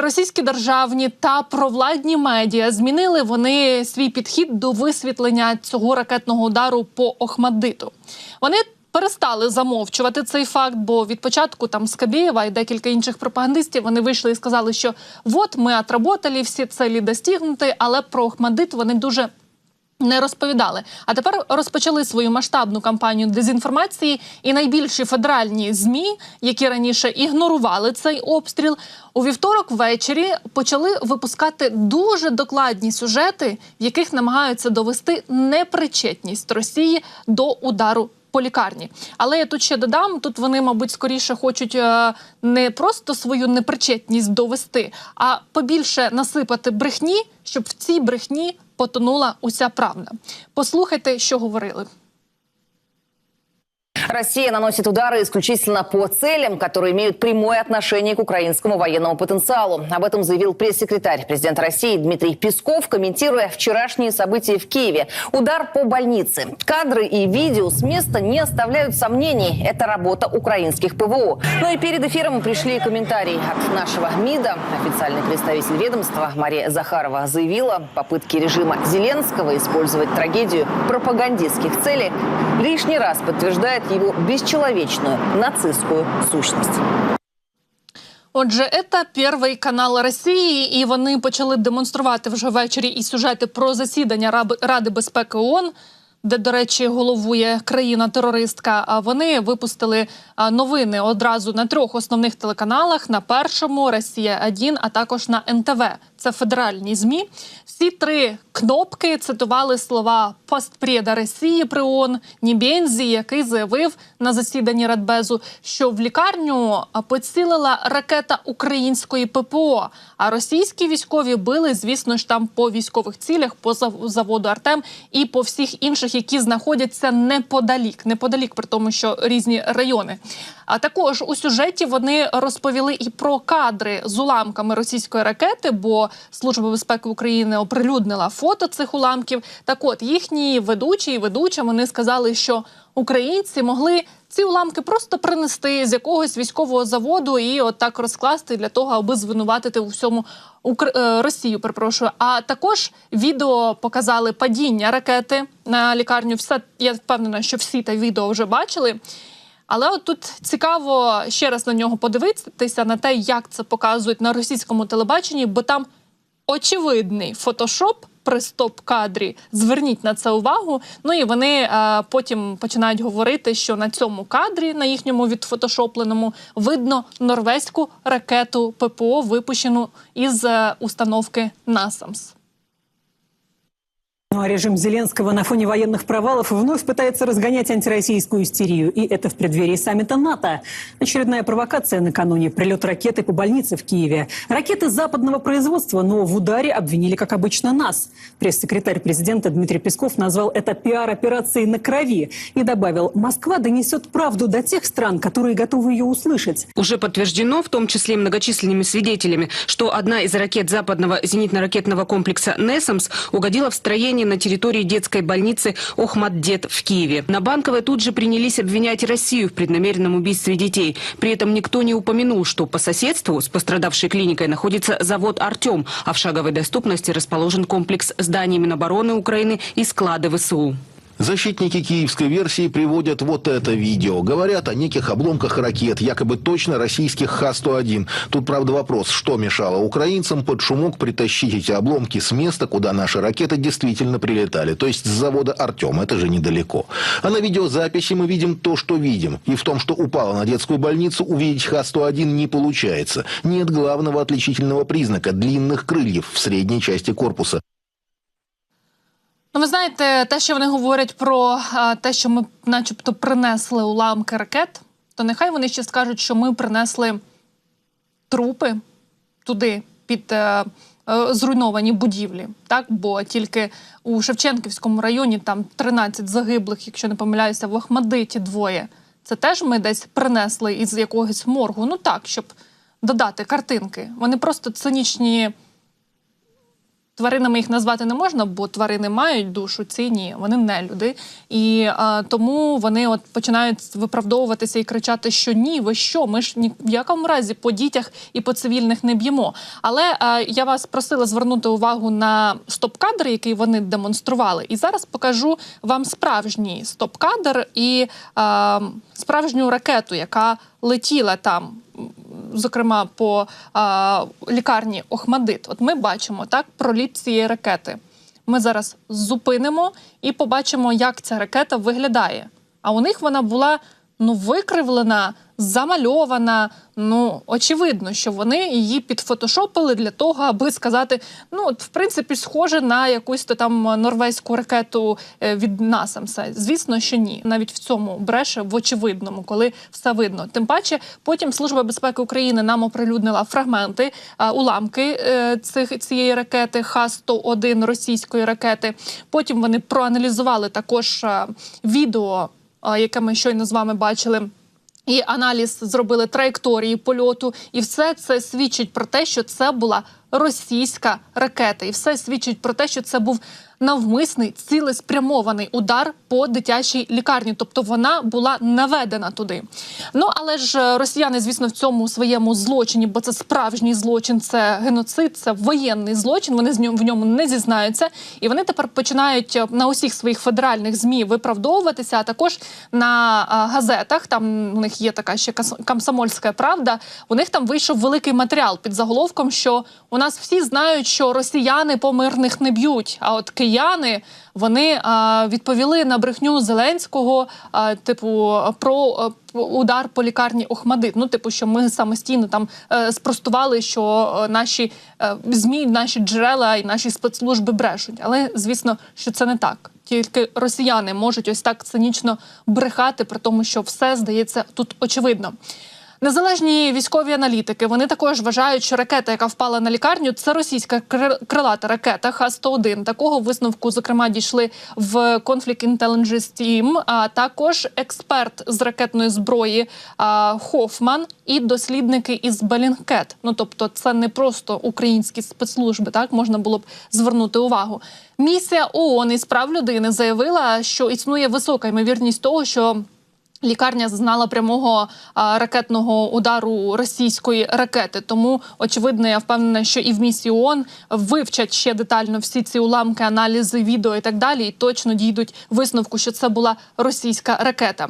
Російські державні та провладні медіа змінили вони свій підхід до висвітлення цього ракетного удару по Охмаддиту. Вони перестали замовчувати цей факт, бо від початку там Скабєєва і декілька інших пропагандистів вони вийшли і сказали, що от ми отработали, всі цілі достигнути, але про Охмаддит вони дуже не розповідали. А тепер розпочали свою масштабну кампанію дезінформації, і найбільші федеральні змі, які раніше ігнорували цей обстріл, у вівторок ввечері почали випускати дуже докладні сюжети, в яких намагаються довести непричетність Росії до удару. По лікарні, але я тут ще додам: тут вони, мабуть, скоріше хочуть е, не просто свою непричетність довести, а побільше насипати брехні, щоб в цій брехні потонула уся правда. Послухайте, що говорили. Россия наносит удары исключительно по целям, которые имеют прямое отношение к украинскому военному потенциалу. Об этом заявил пресс-секретарь президента России Дмитрий Песков, комментируя вчерашние события в Киеве. Удар по больнице. Кадры и видео с места не оставляют сомнений. Это работа украинских ПВО. Ну и перед эфиром пришли комментарии от нашего МИДа. Официальный представитель ведомства Мария Захарова заявила, попытки режима Зеленского использовать трагедию пропагандистских целях лишний раз подтверждает его бесчеловечную нацистскую сущность. Отже, це перший канал Росії, і вони почали демонструвати вже ввечері і сюжети про засідання Ради безпеки ООН, де, до речі, головує країна-терористка. А вони випустили новини одразу на трьох основних телеканалах: на першому Росія 1 а також на НТВ. Це федеральні змі. Всі три кнопки цитували слова постпреда Росії при ООН Нібензі, який заявив на засіданні Радбезу, що в лікарню поцілила ракета української ППО. А російські військові били, звісно ж, там по військових цілях, по заводу Артем і по всіх інших, які знаходяться неподалік, неподалік, при тому, що різні райони. А також у сюжеті вони розповіли і про кадри з уламками російської ракети, бо Служба безпеки України оприлюднила фото цих уламків. Так от їхні ведучі і ведуча вони сказали, що українці могли ці уламки просто принести з якогось військового заводу і отак розкласти для того, аби звинуватити у всьому Укра... е, Росію. Перепрошую. А також відео показали падіння ракети на лікарню. Все я впевнена, що всі те відео вже бачили. Але от тут цікаво ще раз на нього подивитися на те, як це показують на російському телебаченні, бо там очевидний фотошоп при стоп-кадрі. Зверніть на це увагу. Ну і вони е, потім починають говорити, що на цьому кадрі, на їхньому відфотошопленому, видно норвезьку ракету ППО, випущену із е, установки НАСАМС. Ну а режим Зеленского на фоне военных провалов вновь пытается разгонять антироссийскую истерию. И это в преддверии саммита НАТО. Очередная провокация накануне. Прилет ракеты по больнице в Киеве. Ракеты западного производства, но в ударе обвинили, как обычно, нас. Пресс-секретарь президента Дмитрий Песков назвал это пиар-операцией на крови. И добавил, Москва донесет правду до тех стран, которые готовы ее услышать. Уже подтверждено, в том числе многочисленными свидетелями, что одна из ракет западного зенитно-ракетного комплекса «Несамс» угодила в строение на территории детской больницы «Охмаддет» в Киеве. На Банковой тут же принялись обвинять Россию в преднамеренном убийстве детей. При этом никто не упомянул, что по соседству с пострадавшей клиникой находится завод «Артем», а в шаговой доступности расположен комплекс зданий Минобороны Украины и склады ВСУ. Защитники киевской версии приводят вот это видео. Говорят о неких обломках ракет, якобы точно российских Х-101. Тут, правда, вопрос, что мешало украинцам под шумок притащить эти обломки с места, куда наши ракеты действительно прилетали, то есть с завода «Артем», это же недалеко. А на видеозаписи мы видим то, что видим. И в том, что упала на детскую больницу, увидеть Х-101 не получается. Нет главного отличительного признака – длинных крыльев в средней части корпуса. Ну, ви знаєте, те, що вони говорять про а, те, що ми, начебто, принесли уламки ракет, то нехай вони ще скажуть, що ми принесли трупи туди під е, е, зруйновані будівлі. Так, бо тільки у Шевченківському районі там 13 загиблих, якщо не помиляюся, в Охмадиті двоє. Це теж ми десь принесли із якогось моргу. Ну так, щоб додати картинки. Вони просто цинічні Тваринами їх назвати не можна, бо тварини мають душу, ці ні, вони не люди. І е, тому вони от починають виправдовуватися і кричати, що ні, ви що? Ми ж ні в якому разі по дітях і по цивільних не б'ємо. Але е, я вас просила звернути увагу на стоп-кадр, який вони демонстрували. І зараз покажу вам справжній стоп-кадр і е, справжню ракету, яка летіла там зокрема по а, лікарні Охмадит. От ми бачимо так проліт цієї ракети. Ми зараз зупинимо і побачимо, як ця ракета виглядає. А у них вона була ну викривлена, замальована. Ну очевидно, що вони її підфотошопили для того, аби сказати: ну, в принципі, схоже на якусь то там норвезьку ракету е, від Насамса. Звісно, що ні. Навіть в цьому бреше в очевидному, коли все видно. Тим паче, потім Служба безпеки України нам оприлюднила фрагменти, уламки е, цих цієї ракети Х-101 російської ракети. Потім вони проаналізували також відео, яке ми щойно з вами бачили. І аналіз зробили траєкторії польоту, і все це свідчить про те, що це була російська ракета, і все свідчить про те, що це був навмисний цілеспрямований удар по дитячій лікарні, тобто вона була наведена туди. Ну але ж росіяни, звісно, в цьому своєму злочині, бо це справжній злочин, це геноцид, це воєнний злочин. Вони з ньому в ньому не зізнаються, і вони тепер починають е, на усіх своїх федеральних змі виправдовуватися, а також на газетах. Там у них є така ще комсомольська правда. У них там вийшов великий матеріал під заголовком, що у нас всі знають, що росіяни по мирних не б'ють. А от кияни вони а, відповіли на брехню Зеленського, а, типу, про удар по лікарні Охмадит. Ну, типу, що ми самостійно там е, спростували, що е, наші е, змі, наші джерела і наші спецслужби брешуть. Але звісно, що це не так. Тільки росіяни можуть ось так цинічно брехати, при тому, що все здається тут очевидно. Незалежні військові аналітики вони також вважають, що ракета, яка впала на лікарню, це російська кри- крилата ракета Х-101. Такого висновку, зокрема, дійшли в Conflict Intelligence Team, а також експерт з ракетної зброї а, Хофман і дослідники із Белінгкет. Ну тобто, це не просто українські спецслужби, так можна було б звернути увагу. Місія ООН із прав людини заявила, що існує висока ймовірність того, що Лікарня зазнала прямого а, ракетного удару російської ракети. Тому очевидно, я впевнена, що і в місії ООН вивчать ще детально всі ці уламки, аналізи, відео і так далі, і точно дійдуть висновку, що це була російська ракета.